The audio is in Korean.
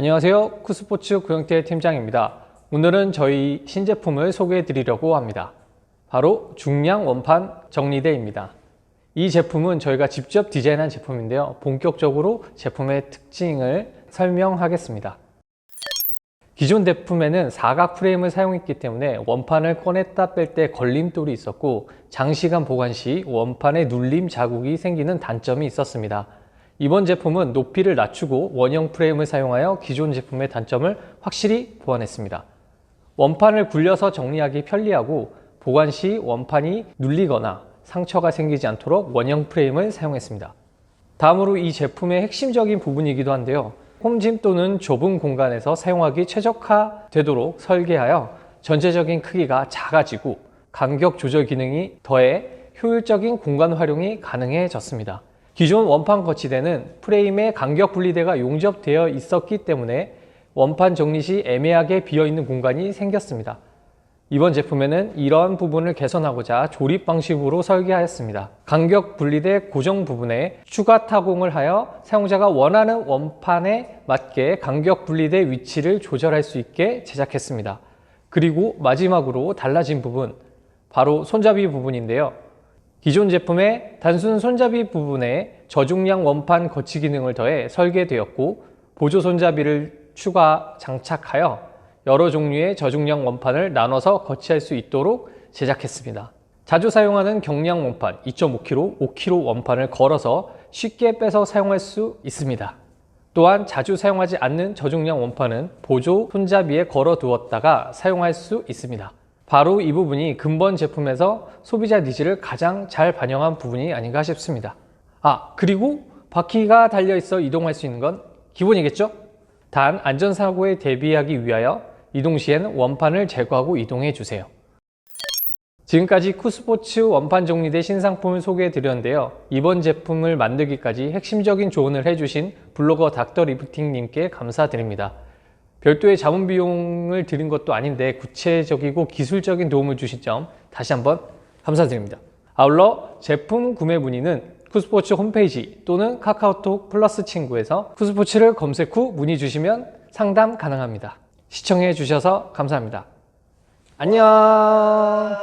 안녕하세요. 쿠스포츠 구영태 팀장입니다. 오늘은 저희 신제품을 소개해 드리려고 합니다. 바로 중량 원판 정리대입니다. 이 제품은 저희가 직접 디자인한 제품인데요. 본격적으로 제품의 특징을 설명하겠습니다. 기존 제품에는 사각 프레임을 사용했기 때문에 원판을 꺼냈다 뺄 때 걸림돌이 있었고 장시간 보관 시 원판에 눌림 자국이 생기는 단점이 있었습니다. 이번 제품은 높이를 낮추고 원형 프레임을 사용하여 기존 제품의 단점을 확실히 보완했습니다. 원판을 굴려서 정리하기 편리하고 보관 시 원판이 눌리거나 상처가 생기지 않도록 원형 프레임을 사용했습니다. 다음으로 이 제품의 핵심적인 부분이기도 한데요. 홈짐 또는 좁은 공간에서 사용하기 최적화되도록 설계하여 전체적인 크기가 작아지고 간격 조절 기능이 더해 효율적인 공간 활용이 가능해졌습니다. 기존 원판 거치대는 프레임에 간격 분리대가 용접되어 있었기 때문에 원판 정리 시 애매하게 비어있는 공간이 생겼습니다. 이번 제품에는 이러한 부분을 개선하고자 조립 방식으로 설계하였습니다. 간격 분리대 고정 부분에 추가 타공을 하여 사용자가 원하는 원판에 맞게 간격 분리대 위치를 조절할 수 있게 제작했습니다. 그리고 마지막으로 달라진 부분, 바로 손잡이 부분인데요. 기존 제품의 단순 손잡이 부분에 저중량 원판 거치 기능을 더해 설계되었고 보조 손잡이를 추가 장착하여 여러 종류의 저중량 원판을 나눠서 거치할 수 있도록 제작했습니다. 자주 사용하는 경량 원판 2.5kg, 5kg 원판을 걸어서 쉽게 빼서 사용할 수 있습니다. 또한 자주 사용하지 않는 저중량 원판은 보조 손잡이에 걸어 두었다가 사용할 수 있습니다. 바로 이 부분이 근본 제품에서 소비자 니즈를 가장 잘 반영한 부분이 아닌가 싶습니다. 아, 그리고 바퀴가 달려 있어 이동할 수 있는 건 기본이겠죠? 단 안전사고에 대비하기 위하여 이동 시에는 원판을 제거하고 이동해 주세요. 지금까지 쿠스포츠 원판 정리대 신상품을 소개해 드렸는데요. 이번 제품을 만들기까지 핵심적인 조언을 해주신 블로거 닥터 리프팅님께 감사드립니다. 별도의 자본 비용을 드린 것도 아닌데 구체적이고 기술적인 도움을 주신 점 다시 한번 감사드립니다. 아울러 제품 구매 문의는 쿠스포츠 홈페이지 또는 카카오톡 플러스 친구에서 쿠스포츠를 검색 후 문의 주시면 상담 가능합니다. 시청해 주셔서 감사합니다. 안녕!